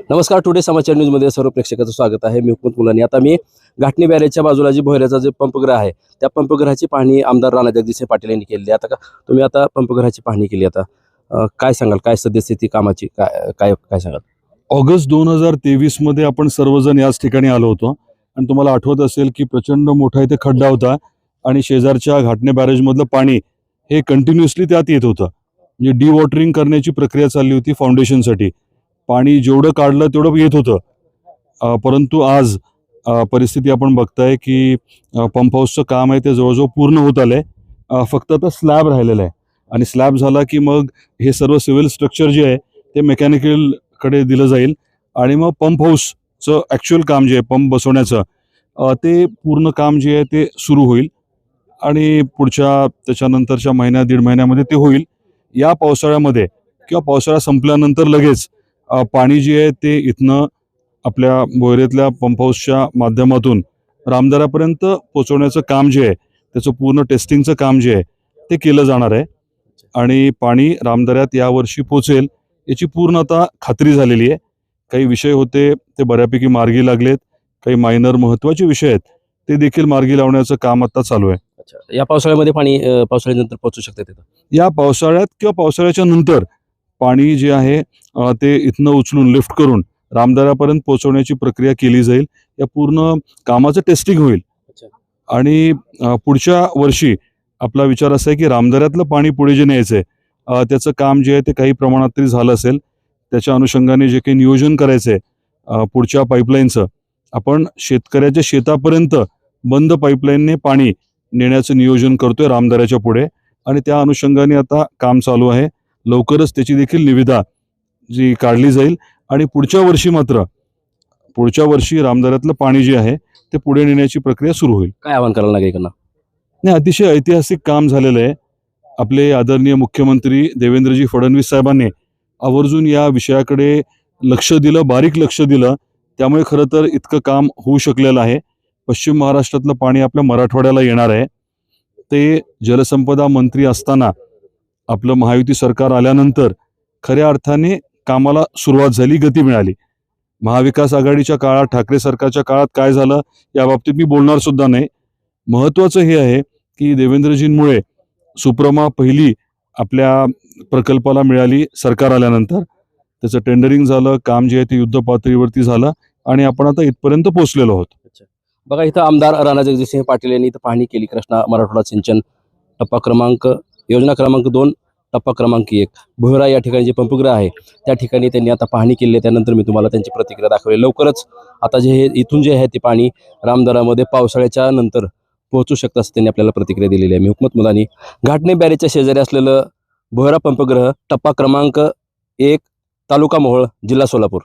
नमस्कार टुडे समाचार न्यूजमध्ये सर्व प्रेक्षकाचं स्वागत आहे. मी हुकमत मुलानी. आता मी घाटणी बॅरेजच्या बाजूला जी भोयऱ्याचा जे पंपग्रह आहे त्या पंपग्रहाची पाहणी आमदार राणा जगदीश पाटील यांनी केलेली आता का तुम्ही आता पंपग्रहाची पाहणी केली आता. काय सांगाल? काय सद्यस्थिती कामाची काय काय काय सांगाल? ऑगस्ट दोन हजार तेवीसमध्ये आपण सर्वजण याच ठिकाणी आलो होतो. आणि तुम्हाला आठवत असेल की प्रचंड मोठा इथे खड्डा होता आणि शेजारच्या घाटणे बॅरेजमधलं पाणी हे कंटिन्युअसली त्यात येत होतं. म्हणजे डिवॉटरिंग करण्याची प्रक्रिया चालली होती फाउंडेशनसाठी पाणी जेवढं काढलं तेवढं येत होतं. परंतु आज परिस्थिती आपण बघताय की पंप हाऊसचं काम आहे ते जवळजवळ पूर्ण होत आलंय. आहे फक्त आता स्लॅब राहिलेला आहे. आणि स्लॅब झाला की मग हे सर्व सिव्हिल स्ट्रक्चर जे आहे ते मेकॅनिकलकडे दिलं जाईल. आणि मग पंप हाऊसचं ॲक्च्युअल काम जे आहे पंप बसवण्याचं ते पूर्ण काम जे आहे ते सुरू होईल. आणि पुढच्या त्याच्यानंतरच्या महिन्या दीड महिन्यामध्ये ते होईल. या पावसाळ्यामध्ये किंवा पावसाळा संपल्यानंतर लगेच पाणी जे आहे ते इथनं आपल्या बोयरेतल्या पंप हाऊसच्या माध्यमातून रामदारापर्यंत पोचवण्याचं काम जे आहे त्याचं पूर्ण टेस्टिंगचं काम जे आहे ते केलं जाणार आहे. आणि पाणी रामदऱ्यात यावर्षी पोचेल याची पूर्ण आता खात्री झालेली आहे. काही विषय होते ते बऱ्यापैकी मार्गी लागलेत. काही मायनर महत्त्वाचे विषय आहेत ते देखील मार्गी लावण्याचं काम आता चालू आहे. अच्छा या पावसाळ्यामध्ये पाणी पावसाळ्यानंतर पोहोचू शकते तिथं? या पावसाळ्यात किंवा पावसाळ्याच्या नंतर पाणी जे आहे ते इथनं उचलून लिफ्ट करून रामदऱ्यापर्यंत पोहोचवण्याची प्रक्रिया केली जाईल. या पूर्ण कामाचं टेस्टिंग होईल. आणि पुढच्या वर्षी आपला विचार असा आहे की रामदऱ्यातलं पाणी पुढे जे न्यायचं आहे त्याचं काम जे आहे ते काही प्रमाणात तरी झालं असेल. त्याच्या अनुषंगाने जे काही नियोजन करायचं आहे पुढच्या पाईपलाईनचं आपण शेतकऱ्याच्या शेतापर्यंत बंद पाईपलाईनने पाणी नेण्याचं नियोजन करतोय रामदऱ्याच्या पुढे. आणि त्या अनुषंगाने आता काम चालू आहे. लवकरच त्याची देखील निविदा जी काढली जाईल. आणि पुढच्या वर्षी मात्र पुढच्या वर्षी रामदऱ्यातलं पाणी जे आहे ते पुढे नेण्याची प्रक्रिया सुरू होईल. काय आवाहन करायला नागरिकांना? नाही अतिशय ऐतिहासिक काम झालेलं आहे. आपले आदरणीय मुख्यमंत्री देवेंद्रजी फडणवीस साहेबांनी आवर्जून या विषयाकडे लक्ष दिलं बारीक लक्ष दिलं. त्यामुळे खरं तर इतकं काम होऊ शकलेलं आहे. पश्चिम महाराष्ट्रातलं पाणी आपल्या मराठवाड्याला येणार आहे. ते जलसंपदा मंत्री असताना आपलं महायुती सरकार आल्यानंतर खऱ्या अर्थाने कामाला सुरुवात झाली गती मिळाली. महाविकास आघाडीच्या काळात ठाकरे सरकारच्या काळात काय झालं या बाबतीत मी बोलणार सुद्धा नाही. महत्वाचं हे आहे की देवेंद्रजींमुळे सुप्रमा पहिली आपल्या प्रकल्पाला मिळाली सरकार आल्यानंतर. त्याचं टेंडरिंग झालं काम जे आहे ते युद्ध पातळीवरती झालं आणि आपण आता इथपर्यंत पोहोचलेलो आहोत. बघा इथं आमदार राणा जगजितसिंह पाटील यांनी इथं पाहणी केली कृष्णा मराठवाडा सिंचन टप्पा क्रमांक योजना क्रमांक दोन. टप्पा क्रमांक एक. भोयरा या ठिकाणी जे पंपग्रह आहे त्या ठिकाणी त्यांनी आता पाहणी केली आहे. त्यानंतर मी तुम्हाला त्यांची प्रतिक्रिया दाखवली. लवकरच आता जे हे इथून जे आहे ते पाणी रामदरामध्ये पावसाळ्याच्या नंतर पोहोचू शकतं असं त्यांनी आपल्याला प्रतिक्रिया दिलेली आहे. मी हुकमत मुलांनी घाटणे बॅरेजच्या शेजारी असलेलं भोयरा पंपग्रह टप्पा क्रमांक एक तालुका मोहोळ जिल्हा सोलापूर.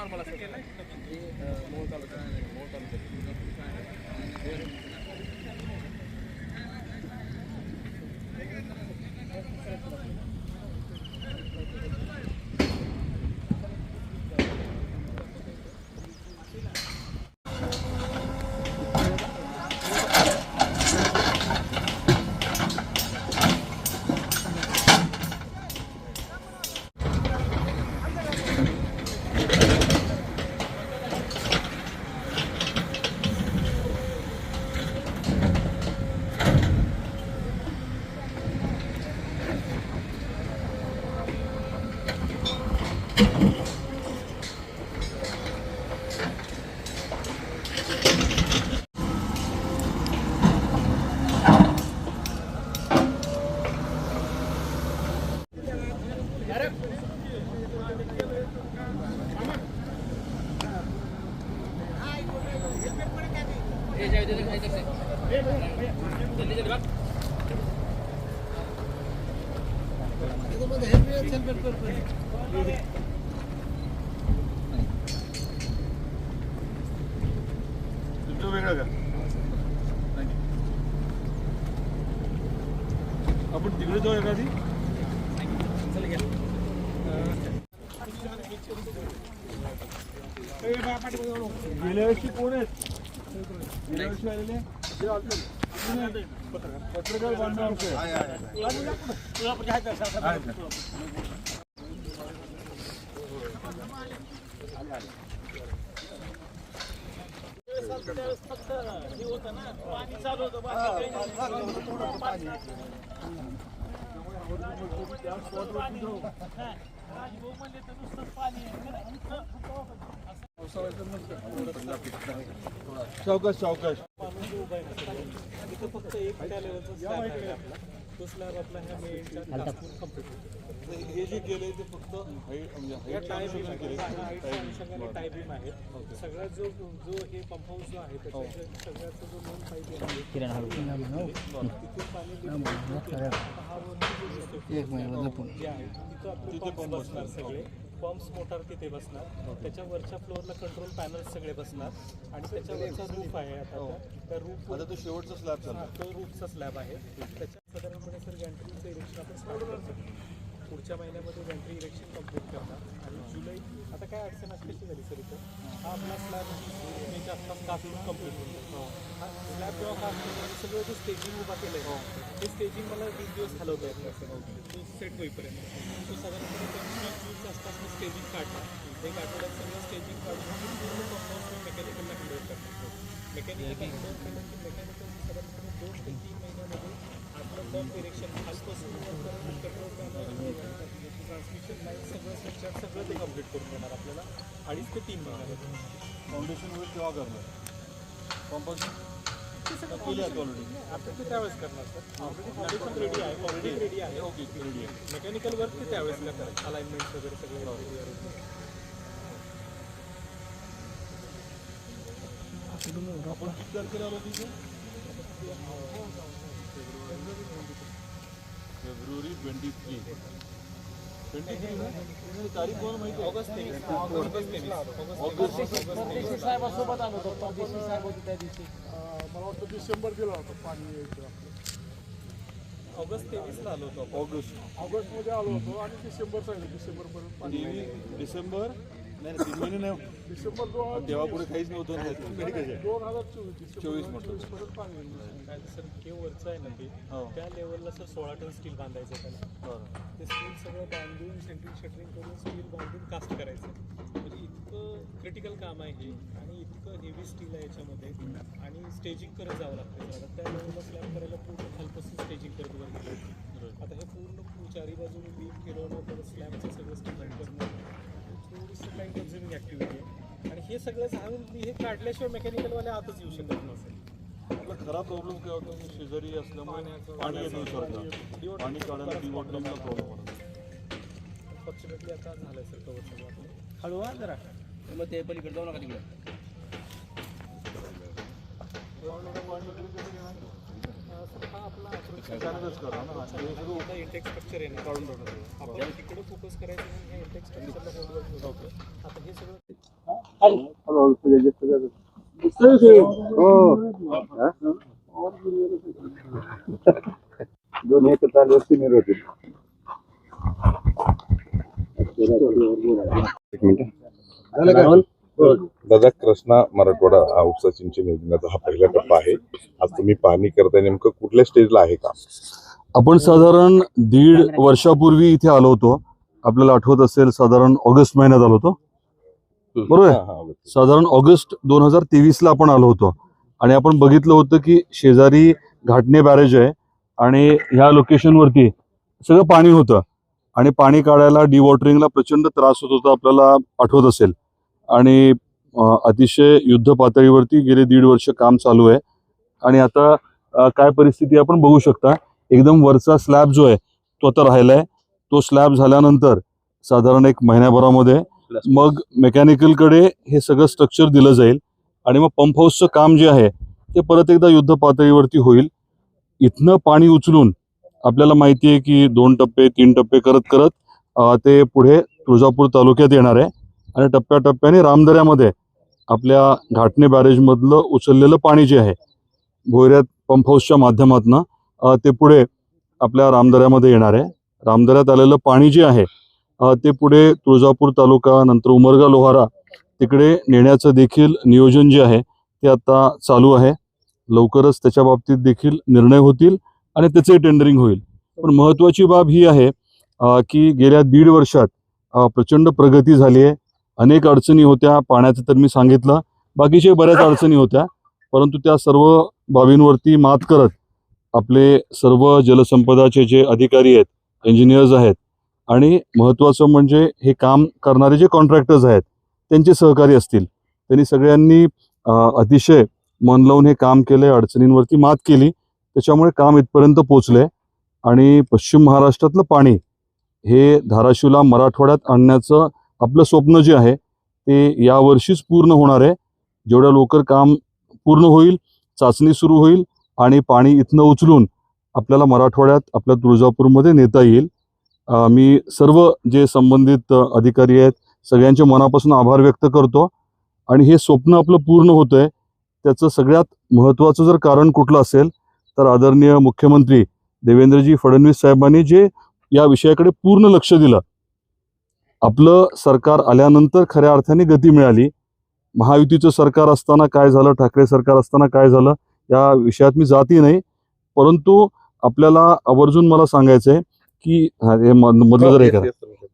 नॉर्मल असं मोळ तालुका मोळ तालुका आपण तिकडे जाऊ एखादी गेल्या वर्षी कोण आहेत वर्षी आलेले जे आलते. पत्रकार बांधव आमचे. आहेत ना? सावकाश सावकाश तिथं फक्त एक लेवलचा स्लॅब आहे आपला तो स्लॅब आपला ह्या मेनच्या टाकून कंप्लीट होतो हे जे केले ते फक्त height- म्हणजे height या टाय बीम अनुसार केले. अनुषंगाने टाय बीम आहेत सगळ्यात जो जो हे पंप हाऊस जो आहे त्याच्या सगळ्याचा जो मेन पाईप आहे तिथे पाणी हा जो आहे तिथं आपले पंप बसणार सगळे. पंप्स मोटार तिथे बसणार. त्याच्या वरच्या फ्लोअरला कंट्रोल पॅनल सगळे बसणार. आणि त्याच्यावरचा रूफ आहे आता. त्या- त्या रूफ आता तो शेवटचा स्लॅब हा, तो रूफचा स्लॅब आहे. त्याच्यात साधारणपणे सर गॅन्ट्रीचं इरेक्शन आपण स्टार्ट करतो पुढच्या महिन्यामध्ये गॅन्ट्री इरेक्शन कंप्लीट करणार आणि जुलै आता काय अडचण असल्याची झाली सर इथं हा आपला स्लॅब मेच्या आत्ता कापून कंप्लीट होतो हा स्लॅब जेव्हा कापून सगळं जे स्टेजिंग उभा केलं आहे ते स्टेजिंग मला वीस दिवस घालवता येत नाही तो सेट होईपर्यंत तो साधारणपणे पंचवीस जूनच्या आसपास मी स्टेजिंग काढला एक आठवड्यात सगळं स्टेजिंग काढून पूर्ण कंपाऊंड मेकॅनिकलला हँडओव्हर करतो मेकॅनिकल मेकॅनिकल साधारणपणे दोन ते तीन सगळं स्विच सगळं ते कंप्लीट करून देणार आपल्याला. अडीच ते तीन महिन्यामध्ये फाउंडेशन वर केव्हा करणार? सगळं केली आता ऑलरेडी आपण ते त्यावेळेस करणार सर. ऑलरेडी फाउंडेशन रेडी आहे. ऑलरेडी रेडी आहे. ओके रेडी आहे. मेकॅनिकल वर्क ते त्यावेळेस करणार. अलाइनमेंट वगैरे सगळे आहे. आपण किती तारखेला आलो तिथे फेब्रुवारी ट्वेंटी थ्री. ट्वेंटी थ्री ना? तारीख कोण माहिती? ऑगस्ट तेवीस. ऑगस्ट साहेबासोबत आलो होतो परदेशी साहेब होते त्या दिवशी. मला वाटतं डिसेंबर दिला होता पाणी यायचं. आपलं. ऑगस्ट तेवीसला आलो होतो. ऑगस्ट. ऑगस्टमध्ये आलो होतो आणि डिसेंबर सांगितलं डिसेंबरपर्यंत पाणी डिसेंबर नाही तीन महिने नाही. डिसेंबर दोन पुढे काहीच नव्हतं दोन हजार चोवीस. चोवीस म्हटलं. पर्यंत पाणी येईल. काय सर के वरचं आहे ना ते. हो. त्या लेवलला सर सोळा टन स्टील बांधायचं आहे त्याला. बरं ते स्टील सगळं बांधून सेंट्रिंग शटरिंग करून स्टील बांधून कास्ट करायचं म्हणजे इतकं क्रिटिकल काम आहे हे आणि इतकं हेवी स्टील आहे याच्यामध्ये. आणि स्टेजिंग करत जावं लागतं जरा त्या लेवलला स्लॅब करायला पूर्ण खालपासून स्टेजिंग करत वर गेलं आता हे पूर्ण चारी बाजूने बीम फिरवणं परत स्लॅबचं सगळं स्टिचिंग करणं थोडीशी टाईम कन्झ्युमिंग ॲक्टिव्हिटी आहे आणि हे सगळं झाडून मी हे काढल्याशिवाय मेकॅनिकलवाले आतच येऊ शकत नसेल. आपला खरा प्रॉब्लेम काय होता? की शेजारी असल्यामुळे पाणी येत पाणी काढायला डिवॉटरचा प्रॉब्लेम होता फॉर्च्युनेटली आता झालं सर कवर सगळं आपलं. हळूवा जरा. मग ते पलीकडे जाऊ नका तिकडे. अं, सर हा आपला approach त्याच्यानंच करा ना. आणि आता इंटेक स्ट्रक्चर आहे काढून टाकतो आपण तिकडे फोकस करायचं स्ट्रक्चरला आता हे सगळं दोन एकत्र चालू सिनियर होते एक मिनिट दादा कृष्णा मराठवाडा हा उपसा सिंचन योजनेचा हा पहिला टप्पा आहे. आज तुम्ही पाहणी करताय नेमकं कुठल्या स्टेजला आहे का आपण साधारण दीड वर्षापूर्वी इथे आलो होतो. आपल्याला आठवत असेल साधारण ऑगस्ट महिन्यात आलो होतो. बरोबर आहे? साधारण ऑगस्ट दोन हजार तेवीसला आपण आलो होतो. आणि आपण बघितलं होतं की शेजारी घाटणे बॅरेज आहे आणि ह्या लोकेशनवरती सगळं पाणी होतं. आणि पाणी काढायला डिवॉटरिंगला प्रचंड त्रास होत होता आपल्याला आठवत असेल. आणि अतिशय युद्ध पातळीवरती गेले दीड वर्ष काम चालू आहे. आणि आता काय परिस्थिती आपण बघू शकता. एकदम वरचा स्लॅब जो आहे तो आता राहिलाय तो स्लॅब झाल्यानंतर साधारण एक महिन्याभरामध्ये मग मेकॅनिकलकडे हे सगळं स्ट्रक्चर दिलं जाईल. आणि मग पंप हाऊसचं काम जे आहे ते परत एकदा युद्ध पातळीवरती होईल. इथनं पाणी उचलून आपल्याला माहिती आहे की दोन टप्पे तीन टप्पे करत करत ते पुढे तुळजापूर तालुक्यात येणार आहे. आणि टप्प्याटप्प्याने रामदऱ्यामध्ये आपल्या घाटणे बॅरेजमधलं उचललेलं पाणी जे आहे भोयऱ्यात पंप हाऊसच्या माध्यमातून ते पुढे आपल्या रामदऱ्यामध्ये येणार आहे. रामदऱ्यात आलेलं पाणी जे आहे ते पुढे तुळजापूर तालुका नंतर उमरगा लोहारा तिकडे नेण्याचं देखील नियोजन जे आहे ते आता चालू आहे. लवकरच त्याच्या बाबतीत देखील निर्णय होतील आणि त्याचे टेंडरिंग होईल. पण महत्त्वाची बाब ही आहे की गेल्या दीड वर्षात प्रचंड प्रगती झाली आहे. अनेक अडचणी होत्या पाण्याचं तर मी सांगितलं. बाकीचे बऱ्याच अडचणी होत्या परंतु त्या सर्व बाबींवरती मात करत आपले सर्व जलसंपदाचे जे अधिकारी आहेत इंजिनियर्स आहेत आणि महत्त्वाचं म्हणजे हे काम करणारे जे कॉन्ट्रॅक्टर्स आहेत त्यांचे सहकारी असतील. त्यांनी सगळ्यांनी अतिशय मन लावून हे काम केले अडचणींवरती मात केली. त्याच्यामुळे काम इथपर्यंत पोचले आणि पश्चिम महाराष्ट्रातलं पाणी हे धाराशिवला मराठवाड्यात आणण्याचं आपलं स्वप्न जे आहे ते यावर्षीच पूर्ण होणार आहे. जेवढ्या लवकर काम पूर्ण होईल चाचणी सुरू होईल आणि पाणी इथनं उचलून आपल्याला मराठवाड्यात आपल्या तुळजापूरमध्ये नेता येईल. मी सर्व जे संबंधित अधिकारी आहेत सगळ्यांच्या मनापासून आभार व्यक्त करतो. आणि हे स्वप्न आपलं पूर्ण होतंय त्याचं सगळ्यात महत्त्वाचं जर कारण कुठलं असेल तर आदरणीय मुख्यमंत्री देवेंद्रजी फडणवीस साहेबांनी जे या विषयाकडे पूर्ण लक्ष दिलं आपलं सरकार आल्यानंतर खऱ्या अर्थाने गती मिळाली. महायुतीचं सरकार असताना काय झालं ठाकरे सरकार असताना काय झालं या विषयात मी जाती नाही. परंतु आपल्याला आवर्जून मला सांगायचं आहे की हा, मध- मधलं जर हे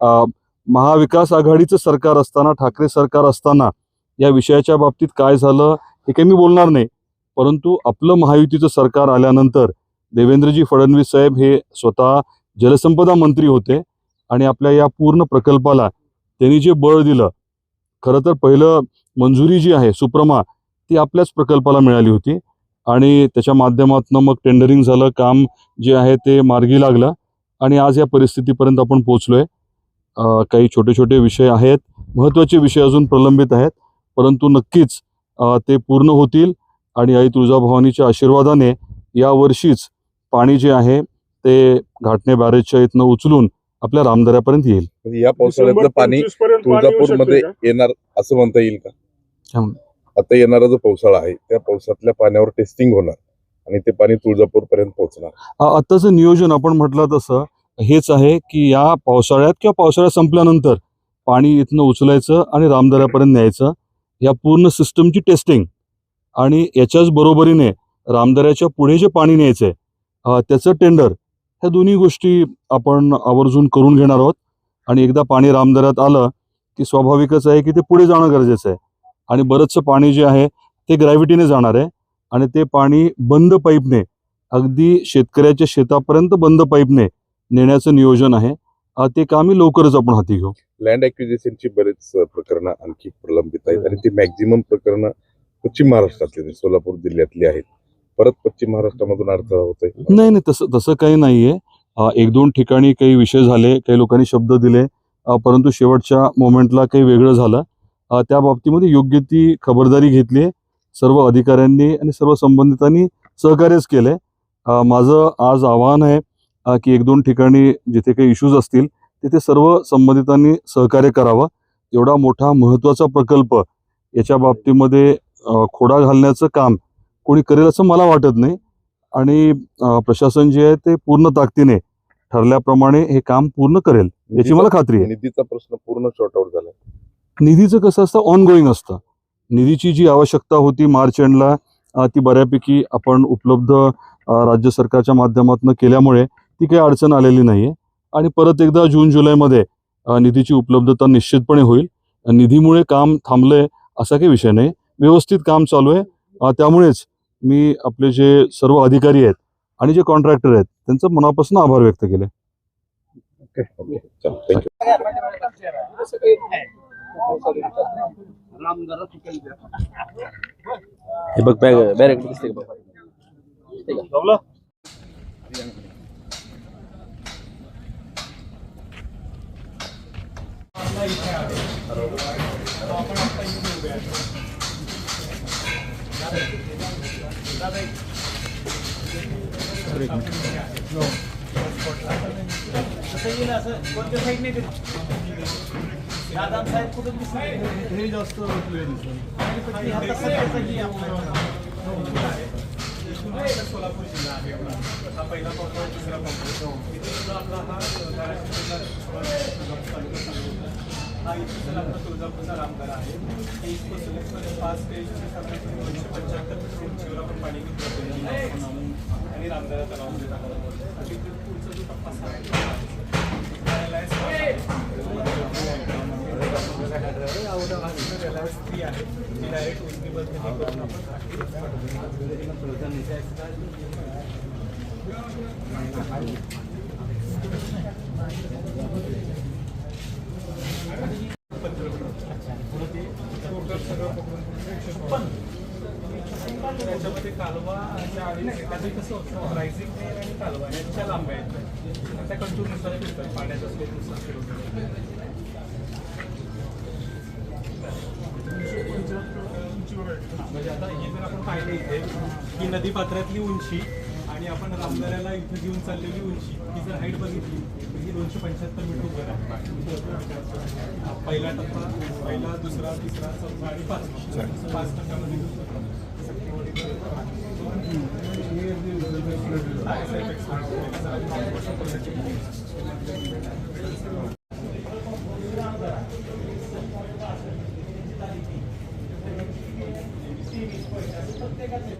अ, महाविकास आघाडीचं सरकार असताना ठाकरे सरकार असताना या विषयाच्या बाबतीत काय झालं हे काही मी बोलणार नाही. परंतु आपलं महायुतीचं सरकार आल्यानंतर देवेंद्रजी फडणवीस साहेब हे स्वतः जलसंपदा मंत्री होते. आणि आपल्या या पूर्ण प्रकल्पाला त्यांनी जे बळ दिलं खरं तर पहिलं मंजुरी जी आहे सुप्रमा ती आपल्याच प्रकल्पाला मिळाली होती. आणि त्याच्या माध्यमातून मग टेंडरिंग झालं काम जे आहे ते मार्गी लागलं. आणि आज या परिस्थितीपर्यंत आपण पोचलो आहे काही छोटे छोटे विषय आहेत महत्त्वाचे विषय अजून प्रलंबित आहेत. परंतु नक्कीच ते पूर्ण होतील. आणि आई तुळजाभवानीच्या आशीर्वादाने यावर्षीच पाणी जे आहे ते घाटणे बॅरेजच्या इथनं उचलून आपल्या रामदऱ्यापर्यंत येईल. म्हणजे या पावसाळ्यातलं पाणी तुळजापूरमध्ये येणार असं म्हणता येईल का? काय? आता येणारा जो पावसाळा आहे त्या पावसातल्या पाण्यावर टेस्टिंग होणार आणि ते पाणी तुळजापूर पर्यंत पोहोचणार. आ- आत्ताचं नियोजन आपण म्हटलं तसं हेच आहे की या पावसाळ्यात किंवा पावसाळ्यात संपल्यानंतर पाणी इथनं उचलायचं आणि रामदऱ्यापर्यंत न्यायचं या पूर्ण सिस्टमची टेस्टिंग आणि याच्याच बरोबरीने रामदऱ्याच्या पुढे जे पाणी न्यायचं आहे त्याचं टेंडर ह्या दोन्ही गोष्टी आपण आवर्जून करून घेणार आहोत. आणि एकदा पाणी रामदऱ्यात आलं की स्वाभाविकच आहे की ते पुढे जाणं गरजेचं आहे. आणि बरंचसं पाणी जे आहे ते ग्रॅव्हिटीने जाणार आहे. आणि ते पाणी बंद पाईपने अगदी शेतकऱ्याच्या शेतापर्यंत बंद पाईपने नेण्याचं नियोजन आहे. ते कामही लवकरच आपण हाती घेऊ. लँड ॲक्विजिशनची बरेच प्रकरणं आणखी प्रलंबित आहेत. आणि ती मॅक्झिमम प्रकरणं पश्चिम महाराष्ट्रातली आहेत, सोलापूर जिल्ह्यातली आहेत. परत पश्चिम महाराष्ट्रामधून अडथळा होत आहे नाही नाही तसं तसं काही नाहीये. एक दोन ठिकाणी काही विषय झाले काही लोकांनी शब्द दिले परंतु शेवटच्या मोमेंटला काही वेगळं झालं. त्या बाबतीमध्ये योग्य ती खबरदारी घेतली सर्व अधिकाऱ्यांनी आणि सर्व संबंधितांनी सहकार्यच केलंय. माझं आज आव्हान आहे की एक दोन ठिकाणी जिथे काही इश्यूज असतील तिथे सर्व संबंधितांनी सहकार्य करावं. एवढा मोठा महत्त्वाचा प्रकल्प याच्या बाबतीमध्ये खोडा घालण्याचं काम कोणी करेल असं मला वाटत नाही. आणि प्रशासन जे आहे ते पूर्ण ताकदीने ठरल्याप्रमाणे हे काम पूर्ण करेल याची मला खात्री आहे. निधीचा प्रश्न पूर्ण शॉर्ट आउट झाला निधीचं कसं असतं ऑन गोईंग असतं. निधीची जी आवश्यकता होती मार्च एंडला ती बऱ्यापैकी आपण उपलब्ध राज्य सरकारच्या माध्यमातून केल्यामुळे ती काही अडचण आलेली नाही आहे आणि परत एकदा जून जुलैमध्ये निधीची उपलब्धता निश्चितपणे होईल. निधीमुळे काम थांबलंय असा काही विषय नाही. व्यवस्थित काम चालू आहे. त्यामुळेच मी आपले जे सर्व अधिकारी आहेत आणि जे कॉन्ट्रॅक्टर आहेत त्यांचं मनापासून आभार व्यक्त केले. ओके चल थँक्यू हे बघ बॅग बॅरेट दिसते का दादा साहेब कुठून दिसणार हे जास्त सोलापूर जिल्हा आहे एवढा हा पहिला पंप आहे दुसरा पंप इथे सुद्धा आपला हा अ, धाराशिव जिल्हा तालुका सांगली. हा इथे सुद्धा आपला तुळजापूरचा रामगड आहे हे इथपासून इथपर्यंत पाच स्टेज साधारणपणे दोनशे पंच्याहत्तर मीटर उंचीवर आपण पाणी घेतो आणि रामगडा तलावामध्ये टाकतो आणि इथे पुढचा जो टप्पा सहा आहे, तो आहे. Reliance आहे. Reliance three आहे ती डायरेक्ट उजनीबद्दल करून आपण त्याच्यामध्ये कालवा आणि कसं होतं? रायझिंग आणि कालवा यांच्या लांब्या आहेत. त्या कंट्रोलनुसार फिरतात पाण्याच्या फिरवतात म्हणजे आता हे जर आपण पाहिले इथे ही नदी पात्रातली उंची आणि आपण रामदऱ्याला इथं घेऊन चाललेली उंची ही जर हाईट बघितली तर ही दोनशे पंच्याहत्तर मीटर उभं आहे पहिला टप्पा पहिला दुसरा तिसरा चौथा आणि पाच पाच Gracias.